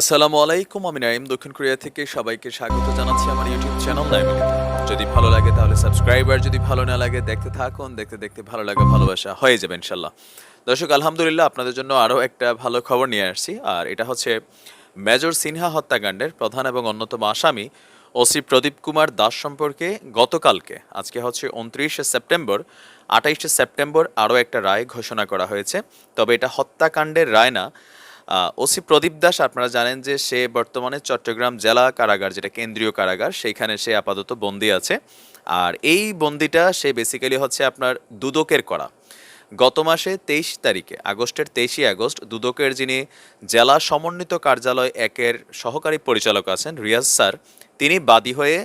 আসসালামু আলাইকুম, আমি নাইম দক্ষিণ কোরিয়া থেকে সবাইকে স্বাগত জানাচ্ছি আমার ইউটিউব চ্যানেল নাইমিতে যদি ভালো লাগে তাহলে সাবস্ক্রাইবার, যদি ভালো না লাগে দেখতে থাকুন, দেখতে দেখতে ভালো লাগে, ভালোবাসা হয়ে যাবে ইনশাল্লাহ দর্শক, আলহামদুলিল্লাহ আপনাদের জন্য আরও একটা ভালো খবর নিয়ে আসছি, আর এটা হচ্ছে মেজর সিনহা হত্যাকাণ্ডের প্রধান এবং অন্যতম আসামি ওসি প্রদীপ কুমার দাস সম্পর্কে গতকালকে, আজকে হচ্ছে উনত্রিশে সেপ্টেম্বর, আঠাইশে সেপ্টেম্বর আরও একটা রায় ঘোষণা করা হয়েছে। তবে এটা হত্যাকাণ্ডের রায় না ওসি প্রদীপ দাস, আপনারা জানেন যে সে বর্তমানে চট্টগ্রাম জেলা কারাগার, যেটা কেন্দ্রীয় কারাগার, সেইখানে সে আপাতত বন্দি আছে। আর এই বন্দিটা, সে বেসিক্যালি হচ্ছে আপনার দুদকের করা। গত মাসে তেইশ তারিখে, আগস্টের তেইশে আগস্ট, দুদকের যিনি জেলা সমন্বিত কার্যালয় একের সহকারী পরিচালক আছেন, রিয়াজ স্যার, তিনি বাদী হয়ে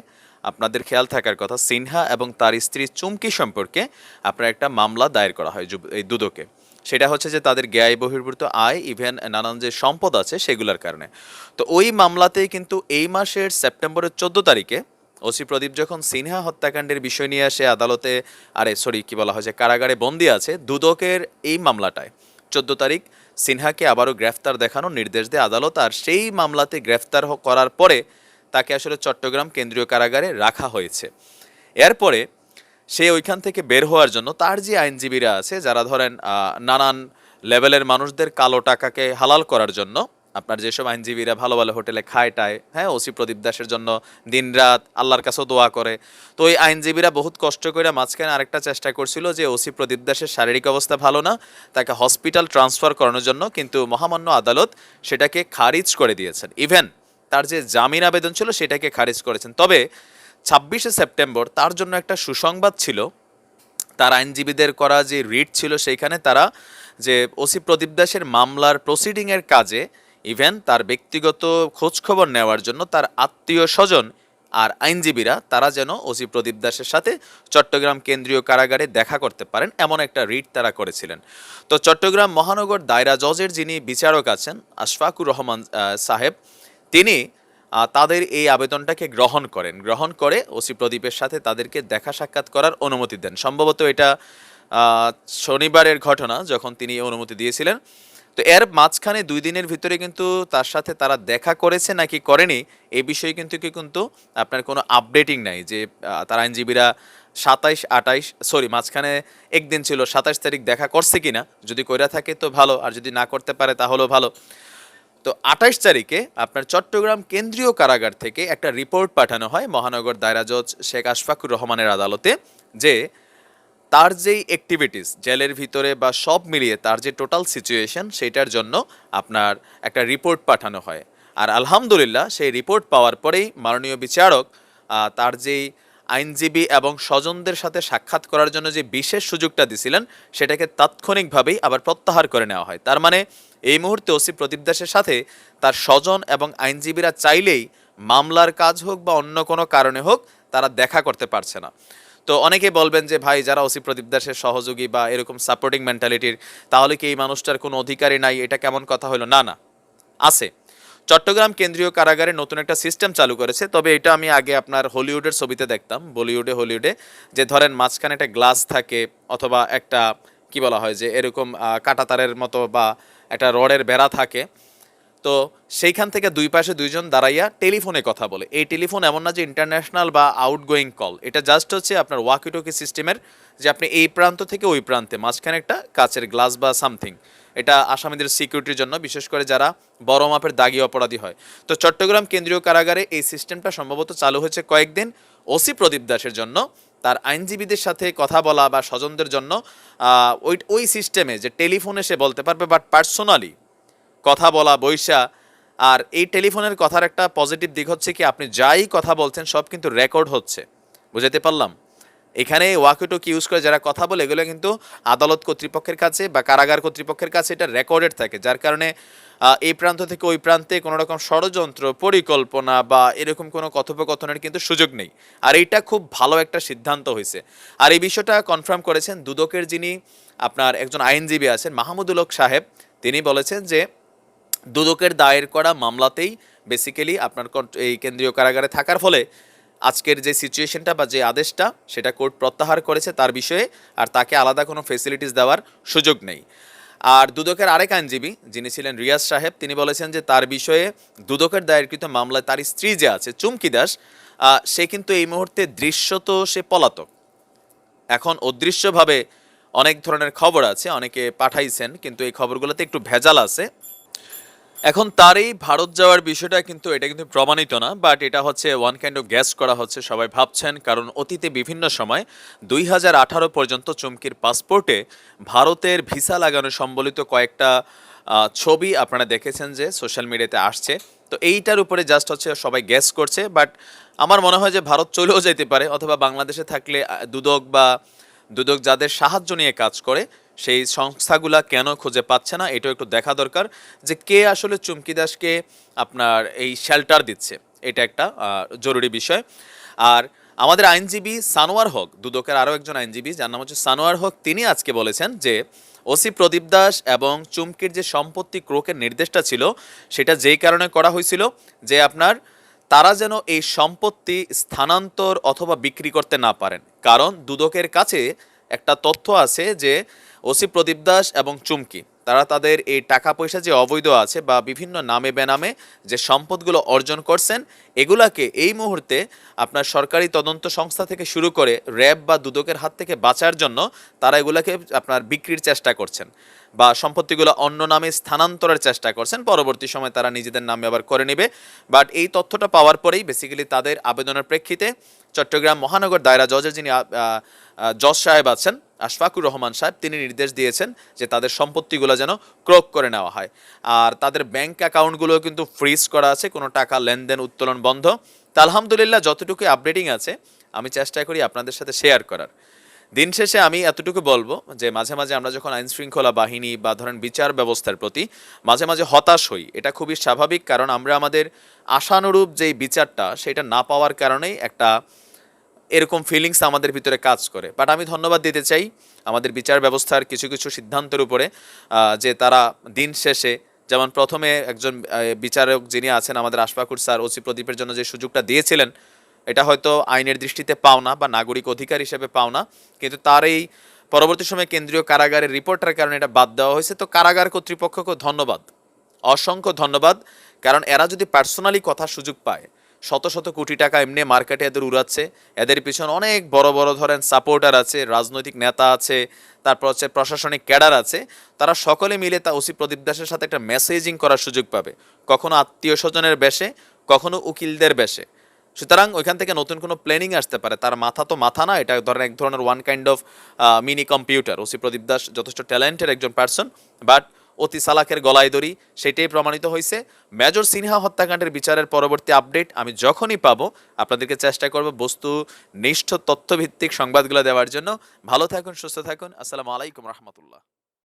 আপনাদের খেয়াল থাকার কথা, সিনহা এবং তার স্ত্রী চুমকি সম্পর্কে আপনার একটা মামলা দায়ের করা হয় এই দুদকে। সেটা হচ্ছে যে তাদের জ্ঞায় বহির্ভূত আয় ইভেন নানান যে সম্পদ আছে সেগুলোর কারণে। তো ওই মামলাতেই কিন্তু এই মাসের সেপ্টেম্বরের চোদ্দ তারিখে ওসি প্রদীপ যখন সিনহা হত্যাকাণ্ডের বিষয় নিয়ে আসে আদালতে, আরে সরি কি বলা হয় যে কারাগারে বন্দি আছে, দুদকের এই মামলাটায়। চোদ্দ তারিখ সিনহাকে আবারও গ্রেফতার দেখানোর নির্দেশ দেয় আদালত, আর সেই মামলাতে গ্রেফতার করার পরে তাকে আসলে চট্টগ্রাম কেন্দ্রীয় কারাগারে রাখা হয়েছে। এরপরে সে ওইখান থেকে বের হওয়ার জন্য তার যে আইনজীবীরা আছে, যারা ধরেন নানান লেভেলের মানুষদের কালো টাকাকে হালাল করার জন্য, আপনার যেসব আইনজীবীরা ভালো ভালো হোটেলে খায় টায় হ্যাঁ ওসি প্রদীপ দাসের জন্য দিনরাত আল্লাহর কাছেও দোয়া করে। তো ওই আইনজীবীরা বহুত কষ্ট করে মাঝখানে আরেকটা চেষ্টা করছিল যে ওসি প্রদীপ দাসের শারীরিক অবস্থা ভালো না, তাকে হসপিটাল ট্রান্সফার করানোর জন্য কিন্তু মহামান্য আদালত সেটাকে খারিজ করে দিয়েছেন। ইভেন তার যে জামিন আবেদন ছিল সেটাকে খারিজ করেছেন। তবে ছাব্বিশে সেপ্টেম্বর তার জন্য একটা সুসংবাদ ছিল। তার আইনজীবীদের করা যে রিট ছিল সেইখানে তারা যে ওসি প্রদীপ দাসের মামলার প্রসিডিংয়ের কাজে, ইভেন তার ব্যক্তিগত খোঁজখবর নেওয়ার জন্য তার আত্মীয় স্বজন আর আইনজীবীরা তারা যেন ওসি প্রদীপ দাসের সাথে চট্টগ্রাম কেন্দ্রীয় কারাগারে দেখা করতে পারেন এমন একটা রিট তারা করেছিলেন। তো চট্টগ্রাম মহানগর দায়রা জজের যিনি বিচারক আছেন, আশফাকুর রহমান সাহেব, তিনি তাদের এই আবেদনটাকে গ্রহণ করেন। গ্রহণ করে ওসি প্রদীপের সাথে তাদেরকে দেখা সাক্ষাৎ করার অনুমতি দেন। সম্ভবত এটা শনিবারের ঘটনা যখন তিনি অনুমতি দিয়েছিলেন। তো এর মাঝখানে দুই দিনের ভিতরে কিন্তু তার সাথে তারা দেখা করেছে নাকি করেনি, এই বিষয়ে কিন্তু কিন্তু আপনার কোনো আপডেটিং নাই যে তার আইনজীবীরা সাতাইশ আটাইশ সরি, মাঝখানে একদিন ছিল, সাতাইশ তারিখ দেখা করছে কিনা, যদি কইরা থাকে তো ভালো, আর যদি না করতে পারে তাহলেও ভালো। তো আঠাশ তারিখে আপনার চট্টগ্রাম কেন্দ্রীয় কারাগার থেকে একটা রিপোর্ট পাঠানো হয় মহানগর দায়রা জজ শেখ আশফাকুর রহমানের আদালতে যে তার যেই অ্যাক্টিভিটিস জেলের ভিতরে বা সব মিলিয়ে তার যে টোটাল সিচুয়েশন সেটার জন্য আপনার একটা রিপোর্ট পাঠানো হয়। আর আলহামদুলিল্লাহ, সেই রিপোর্ট পাওয়ার পরেই মাননীয় বিচারক তার যেই আইনজীবী এবং স্বজনদের সাথে সাক্ষাৎ করার জন্য যে বিশেষ সুযোগটা দিছিলেন, সেটাকে তাৎক্ষণিকভাবেই আবার প্রত্যাহার করে নেওয়া হয়। তার মানে এই মুহূর্তে ওসি প্রদীপ দাসের সাথে তার স্বজন এবং আইনজীবীরা চাইলেই মামলার কাজ হোক বা অন্য কোনো কারণে হোক, তারা দেখা করতে পারছে না। তো অনেকে বলবেন যে, ভাই, যারা ওসি প্রদীপ দাসের সহযোগী বা এরকম সাপোর্টিং মেন্টালিটির তাহলে কি এই মানুষটার কোনো অধিকারই নাই? এটা কেমন কথা হলো? না না, আছে। চট্টগ্রাম কেন্দ্রীয় কারাগারে নতুন একটা সিস্টেম চালু করেছে। তবে এটা আমি আগে আপনার হলিউডের ছবিতে দেখতাম। বলিউডে, হলিউডে যে ধরেন মাঝখানে একটা গ্লাস থাকে অথবা একটা, কি বলা হয় যে এরকম কাঁটাতারের মতো বা একটা রডের বেড়া থাকে। তো সেইখান থেকে দুই পাশে দুইজন দাঁড়াইয়া টেলিফোনে কথা বলে। এই টেলিফোন এমন না যে ইন্টারন্যাশনাল বা আউটগোয়িং কল এটা জাস্ট হচ্ছে আপনার ওয়াকিটকি সিস্টেমের যে আপনি এই প্রান্ত থেকে ওই প্রান্তে মাঝখানে একটা কাচের গ্লাস বা সামথিং এটা আসামিদের সিকিউরিটির জন্য, বিশেষ করে যারা বড় মাপের দাগি অপরাধী হয়। তো চট্টগ্রাম কেন্দ্রীয় কারাগারে এই সিস্টেমটা সম্ভবত চালু হয়েছে কয়েকদিন। ওসি প্রদীপ দাসের জন্য, তার আইনজীবীদের সাথে কথা বলা বা স্বজনদের জন্য ওই ওই সিস্টেমে যে টেলিফোনে সে বলতে পারবে বাট পার্সোনালি কথা বলা, বৈশা, আর এই টেলিফোনের কথার একটা পজিটিভ দিক হচ্ছে কি, আপনি যাই কথা বলছেন, সব কিন্তু রেকর্ড হচ্ছে। বুঝাতে পারলাম? এখানে ওয়াকিটকি ইউজ করে যারা কথা বলে, এগুলো কিন্তু আদালত কর্তৃপক্ষের কাছে বা কারাগার কর্তৃপক্ষের কাছে এটা রেকর্ডেড থাকে, যার কারণে এই প্রান্ত থেকে ওই প্রান্তে কোনো রকম ষড়যন্ত্র, পরিকল্পনা বা এরকম কোনো কথোপকথনের কিন্তু সুযোগ নেই। আর এইটা খুব ভালো একটা সিদ্ধান্ত হয়েছে। আর এই বিষয়টা কনফার্ম করেছেন দুদকের যিনি আপনার একজন আইনজীবী আছেন, মাহমুদুল হক সাহেব। তিনি বলেছেন যে, দুদকের দায়ের করা মামলাতেই বেসিক্যালি আপনার এই কেন্দ্রীয় কারাগারে থাকার ফলে আজকের যে সিচুয়েশনটা বা যে আদেশটা, সেটা কোর্ট প্রত্যাহার করেছে তার বিষয়ে, আর তাকে আলাদা কোনো ফেসিলিটিস দেওয়ার সুযোগ নেই। আর দুদকের আরেক আইনজীবী, যিনি ছিলেন রিয়াজ সাহেব, তিনি বলেছেন যে তার বিষয়ে দুদকের দায়েরকৃত মামলায় তার স্ত্রী যে আছে, চুমকি দাস সে কিন্তু এই মুহূর্তে দৃশ্যত সে পলাতক। এখন অদৃশ্যভাবে অনেক ধরনের খবর আছে, অনেকে পাঠাইছেন, কিন্তু এই খবরগুলোতে একটু ভেজাল আছে। এখন তার এই ভারত যাওয়ার বিষয়টা কিন্তু এটা কিন্তু প্রমাণিত না বাট এটা হচ্ছে ওয়ান কাইন্ড অফ গ্যাস করা হচ্ছে, সবাই ভাবছেন। কারণ অতীতে বিভিন্ন সময় দুই হাজার আঠারো পর্যন্ত চুমকির পাসপোর্টে ভারতের ভিসা লাগানো সম্বলিত কয়েকটা ছবি আপনারা দেখেছেন যে সোশ্যাল মিডিয়াতে আসছে। তো এইটার উপরে জাস্ট হচ্ছে সবাই গ্যাস করছে বাট আমার মনে হয় যে ভারত চলেও যেতে পারে, অথবা বাংলাদেশে থাকলে দুদক বা দুদক যাদের সাহায্য নিয়ে কাজ করে সেই সংস্থাগুলা কেন খুঁজে পাচ্ছে না, এটাও একটু দেখা দরকার যে কে আসলে চুমকি দাসকে আপনার এই শেল্টার দিচ্ছে, এটা একটা জরুরি বিষয়। আর আমাদের আইনজীবী সানোয়ার হক, দুদকের আরও একজন আইনজীবী, যার নাম হচ্ছে সানোয়ার হক, তিনি আজকে বলেছেন যে ওসি প্রদীপ দাস এবং চুমকির যে সম্পত্তি ক্রোকের নির্দেশটা ছিল, সেটা যেই কারণে করা হয়েছিল যে আপনার তারা যেন এই সম্পত্তি স্থানান্তর অথবা বিক্রি করতে না পারেন। কারণ দুদকের কাছে একটা তথ্য আছে যে ওসি প্রদীপ দাস এবং চুমকি, তারা তাদের এই টাকা পয়সা যে অবৈধ আছে বা বিভিন্ন নামে বেনামে যে সম্পদগুলো অর্জন করছেন, এগুলাকে এই মুহূর্তে আপনার সরকারি তদন্ত সংস্থা থেকে শুরু করে র্যাব বা দুদকের হাত থেকে বাঁচার জন্য তারা এগুলাকে আপনার বিক্রির চেষ্টা করছেন বা সম্পত্তিগুলো অন্য নামে স্থানান্তরের চেষ্টা করছেন। পরবর্তী সময় তারা নিজেদের নামে আবার করে নেবে। বাট এই তথ্যটা পাওয়ার পরেই বেসিক্যালি তাদের আবেদনের প্রেক্ষিতে চট্টগ্রাম মহানগর দায়রা জজের যিনি জজ সাহেব আছেন, আশফাকুর রহমান সাহেব, তিনি নির্দেশ দিয়েছেন যে তাদের সম্পত্তিগুলো যেন ক্রোক করে নেওয়া হয়। আর তাদের ব্যাংক অ্যাকাউন্টগুলো কিন্তু ফ্রিজ করা আছে, কোনো টাকা লেনদেন উত্তোলন বন্ধ। তা আলহামদুলিল্লাহ যতটুকু আপডেটিং আছে, আমি চেষ্টা করি আপনাদের সাথে শেয়ার করার। দিন শেষে আমি এতটুকু বলব যে মাঝে মাঝে আমরা যখন আইন শৃঙ্খলা বাহিনী বা ধরেন বিচার ব্যবস্থার প্রতি মাঝে মাঝে হতাশ হই, এটা খুবই স্বাভাবিক কারণ আমরা আমাদের আশানুরূপ যেই বিচারটা সেটা না পাওয়ার কারণেই একটা এরকম ফিলিংস আমাদের ভিতরে কাজ করে। বাট আমি ধন্যবাদ দিতে চাই আমাদের বিচার ব্যবস্থার কিছু কিছু সিদ্ধান্তের উপরে যে তারা দিন শেষে যেমন প্রথমে একজন বিচারক যিনি আছেন আমাদের আশফাকুর স্যার, ওসি প্রদীপের জন্য যে সুযোগটা দিয়েছিলেন এটা হয়তো আইনের দৃষ্টিতে পাওনা বা নাগরিক অধিকার হিসেবে পাওনা কিন্তু তার এই পরবর্তী সময়ে কেন্দ্রীয় কারাগারের রিপোর্টের কারণে এটা বাদ দেওয়া হয়েছে। তো কারাগার কর্তৃপক্ষকে ধন্যবাদ, অসংখ্য ধন্যবাদ, কারণ এরা যদি পার্সোনালি কথা সুযোগ পায়, শত শত কোটি টাকা এমনি মার্কেটে এদের উড়াচ্ছে, এদের পিছনে অনেক বড় বড় ধরেন সাপোর্টার আছে, রাজনৈতিক নেতা আছে, তারপর হচ্ছে প্রশাসনিক ক্যাডার আছে, তারা সকলে মিলে তা ওসি প্রদীপ দাসের সাথে একটা মেসেজিং করার সুযোগ পাবে। কখনো আত্মীয় স্বজনের বেশে, কখনো উকিলদের বেশে। সুতরাং ওইখান থেকে নতুন কোনো প্ল্যানিং আসতে পারে। তার মাথা তো মাথা না, এটা ধরেন এক ধরনের one kind of mini computer OC Pradip Das যথেষ্ট ট্যালেন্টের একজন পার্সন বাট অতি সালাকের গলায় দড়ি, সেটাই প্রমাণিত হয়েছে। মেজর সিনহা হত্যাকাণ্ডের বিচারের পরবর্তী আপডেট আমি যখনই পাবো, আপনাদেরকে চেষ্টা করব বস্তু নিষ্ঠ তথ্যভিত্তিক সংবাদগুলো দেওয়ার জন্য। ভালো থাকুন, সুস্থ থাকুন। আসসালামু আলাইকুম রহমতুল্লাহ।